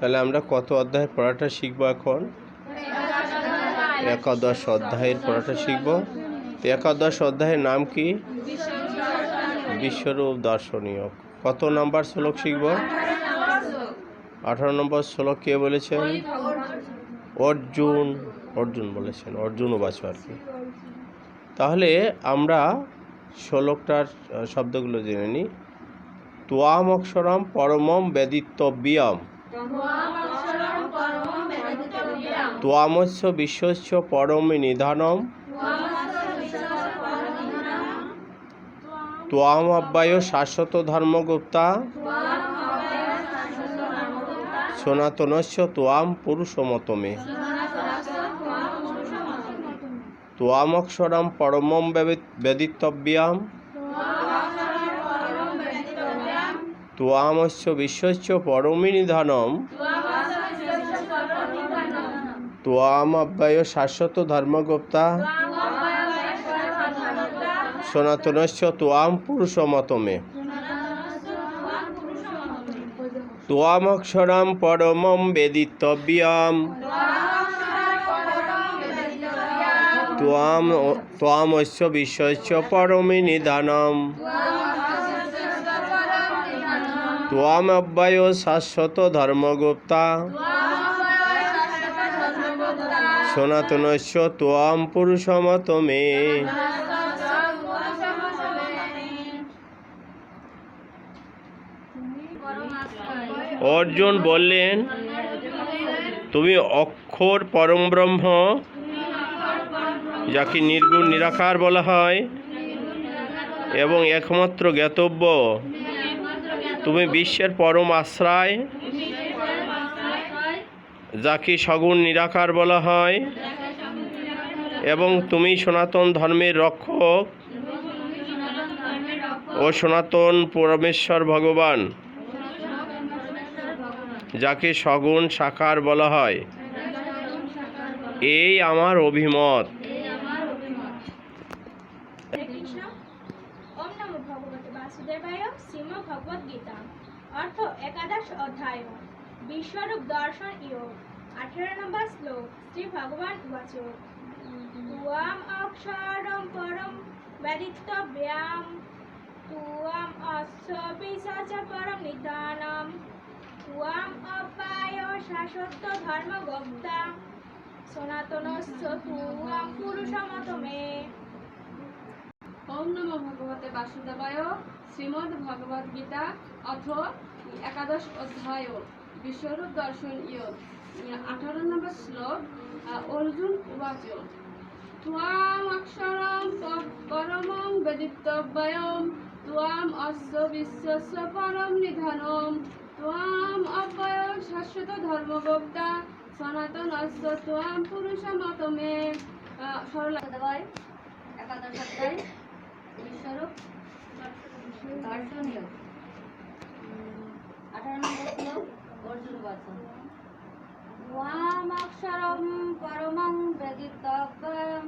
তাহলে আমরা কত অধ্যায়ের পড়াটা শিখব এখন? একাদশ অধ্যায়ের পড়াটা শিখব। একাদশ অধ্যায়ের নাম কি? বিশ্বরূপ দর্শনীয়। কত নাম্বার শ্লোক শিখব? আঠারো নম্বর শ্লোক কে বলেছেন অর্জুন। অর্জুন বলেছেন অর্জুন উবাচ আর কি। তাহলে আমরা শ্লোকটার শব্দগুলো জেনে নিই। তোয়াম অক্ষরম পরমম বেদিতব্যম তোয়ামস্য বিশ্বস্য পরম নিধানম। তোয়াম অব্যয় শাশ্বত ধর্মগুপ্তা। সনাতনস্য তোয়াম পুরুষমতমে তোয়ামক্ষরম পরমম বেদিতব্যাম তোয়ামস্য বিশ্বস্য পরমী নিধানম তোয়াম অব্যয় শাশ্বত ধর্মগুপ্তা। সনাতনস্য তোয়াম পুরুষমতমে। তোয়ামক্ষরম পরমম বেদিতব্যাম তোয়াম তোয়ামস্য বিশ্বস্য পরমী অব্যয় শাশ্বত ধর্মগুপ্তা সনাতনস্য তোয়াম পুরুষমতমে অর্জুন বললেন তুমি অক্ষর পরম ব্রহ্ম, যাকে নির্গুণ নিরাকার বলা হয়, এবং একমাত্র জ্ঞাতব্য। তুমি বিশ্বের পরম আশ্রয়। যাকে সগুণ নিরাকার বলা হয়। এবং তুমি সনাতন ধর্মের রক্ষক। ও সনাতন পরমেশ্বর ভগবান। যাকে সগুণ সাকার বলা হয়। এই আমার অভিমত। ভগবতে বাসুদেবায় শ্রীম গীতা। অর্থ, একাদশ অধ্যায়। বিশ্বরূপ দর্শন যোগ আঠেরো নম্বর শ্লোক, শ্রী ভগবান অক্ষরম পরম বেদিতব্যাম তুয়াম পরম নিদানম। তুয়াম অপায় শাশ্বত ধর্মগোপ্তা। সনাতনস্য তুয়াম পুরুষমতমে। ওম নমো ভগবতে বাসুদেবায় শ্রীমদ্ ভগবদ গীতা অথ একাদশ অধ্যায় বিশ্বরূপ দর্শন ইয়োগ আঠারো নম্বর শ্লোক অর্জুন উবাচ। ত্বাম অক্ষরম পরমং বেদিতব্যয়ম, ত্বাম অস্য বিশ্বস্য পরম নিধানম, ত্বাম অব্যয় শাশ্বত ধর্মগোপ্তা সনাতন অস্য ত্বাম পুরুষমতমে। সরলা দেবায় একাদশ অধ্যায় বিশ্বরূপ দর্শনীয় আঠারো নম্বর শ্লোক, অর্জুন বচন। ওয়ামক্ষরম পরমং বেদিতব্যম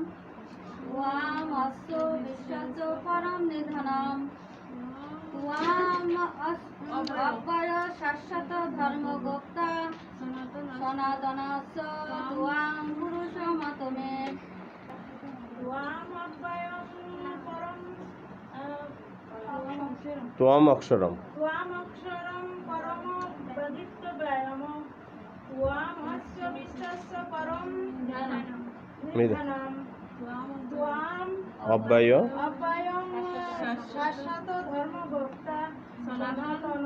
ওয়ামস্য বিশ্বস্য পরম নিধনম। ওয়াম অব্যয় শাশ্বত ধর্মগুপ্তা, সনাতনস্য ওয়াম অক্ষরম ত্বম অক্ষরম। অব্যয়। শাশ্বত ধর্মবক্তা সনাতন।